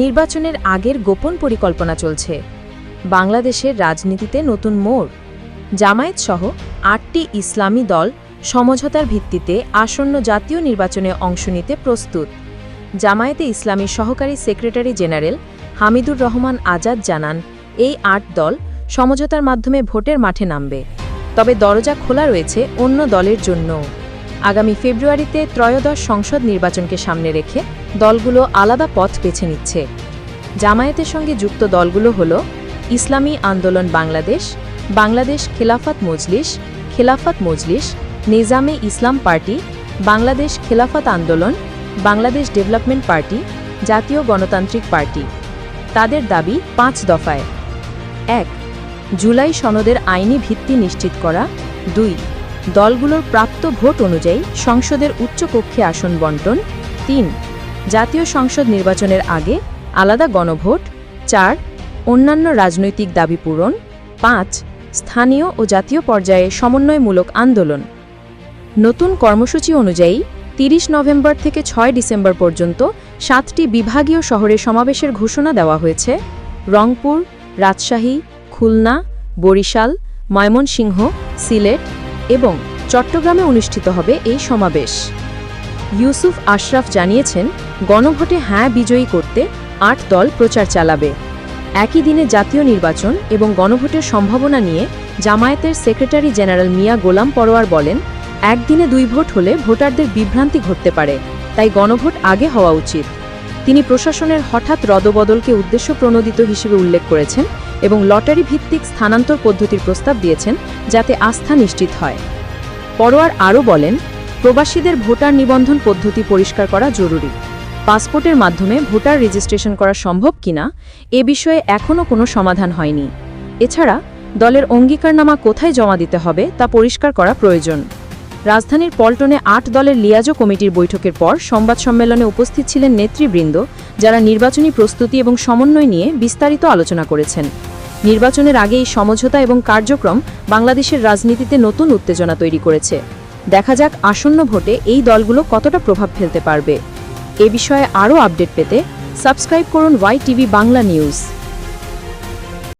নির্বাচনের আগের গোপন পরিকল্পনা চলছে। বাংলাদেশের রাজনীতিতে নতুন মোড়। জামায়াত সহ আটটি ইসলামী দল সমঝোতার ভিত্তিতে আসন্ন জাতীয় নির্বাচনে অংশ নিতে প্রস্তুত। জামায়াতে ইসলামীর সহকারী সেক্রেটারি জেনারেল হামিদুর রহমান আজাদ জানান, এই আট দল সমঝোতার মাধ্যমে ভোটের মাঠে নামবে। তবে দরজা খোলা রয়েছে অন্য দলের জন্যও। আগামী ফেব্রুয়ারিতে ত্রয়োদশ সংসদ নির্বাচনকে সামনে রেখে দলগুলো আলাদা পথ বেছে নিচ্ছে। জামায়াতের সঙ্গে যুক্ত দলগুলো হল ইসলামী আন্দোলন বাংলাদেশ বাংলাদেশ খেলাফত মজলিস খেলাফত মজলিস, নিজামে ইসলাম পার্টি, বাংলাদেশ খেলাফত আন্দোলন, বাংলাদেশ ডেভেলপমেন্ট পার্টি, জাতীয় গণতান্ত্রিক পার্টি। তাদের দাবি পাঁচ দফায়। এক, জুলাই সনদের আইনি ভিত্তি নিশ্চিত করা। দুই দলগুলোর প্রাপ্ত ভোট অনুযায়ী সংসদের উচ্চকক্ষে আসন বন্টন। তিন, জাতীয় সংসদ নির্বাচনের আগে আলাদা গণভোট। চার, অন্যান্য রাজনৈতিক দাবি পূরণ। পাঁচ, স্থানীয় ও জাতীয় পর্যায়ে সমন্বয়মূলক আন্দোলন। নতুন কর্মসূচি অনুযায়ী তিরিশ নভেম্বর থেকে ছয় ডিসেম্বর পর্যন্ত সাতটি বিভাগীয় শহরে সমাবেশের ঘোষণা দেওয়া হয়েছে। রংপুর, রাজশাহী, খুলনা, বরিশাল, ময়মনসিংহ, সিলেট এবং চট্টগ্রামে অনুষ্ঠিত হবে এই সমাবেশ। ইউসুফ আশরাফ জানিয়েছেন, গণভোটে হ্যাঁ বিজয়ী করতে আট দল প্রচার চালাবে। একই দিনে জাতীয় নির্বাচন এবং গণভোটের সম্ভাবনা নিয়ে জামায়াতের সেক্রেটারি জেনারেল মিয়া গোলাম পরোয়ার বলেন, একদিনে দুই ভোট হলে ভোটারদের বিভ্রান্তি ঘটতে পারে, তাই গণভোট আগে হওয়া উচিত। তিনি প্রশাসনের হঠাৎ রদবদলকে উদ্দেশ্য প্রণোদিত হিসেবে উল্লেখ করেছেন এবং লটারি ভিত্তিক স্থানান্তর পদ্ধতির প্রস্তাব দিয়েছেন যাতে আস্থা নিশ্চিত হয়। পরোয়ার আরও বলেন, প্রবাসীদের ভোটার নিবন্ধন পদ্ধতি পরিষ্কার করা জরুরি। পাসপোর্টের মাধ্যমে ভোটার রেজিস্ট্রেশন করা সম্ভব কিনা, এ বিষয়ে এখনও কোনো সমাধান হয়নি। এছাড়া, দলের অঙ্গীকারনামা কোথায় জমা দিতে হবে তা পরিষ্কার করা প্রয়োজন। রাজধানীর পল্টনে আট দলের লিয়াজো কমিটির বৈঠকের পর সংবাদ সম্মেলনে উপস্থিত ছিলেন নেতৃবৃন্দ, যারা নির্বাচনী প্রস্তুতি এবং সমন্বয় নিয়ে বিস্তারিত আলোচনা করেছেন। নির্বাচনের আগে এই সমঝোতা এবং কার্যক্রম বাংলাদেশের রাজনীতিতে নতুন উত্তেজনা তৈরি করেছে। দেখা যাক আসন্ন ভোটে এই দলগুলো কতটা প্রভাব ফেলতে পারবে। এ বিষয়ে আরও আপডেট পেতে সাবস্ক্রাইব করুন ওয়াই টিভি বাংলা নিউজ।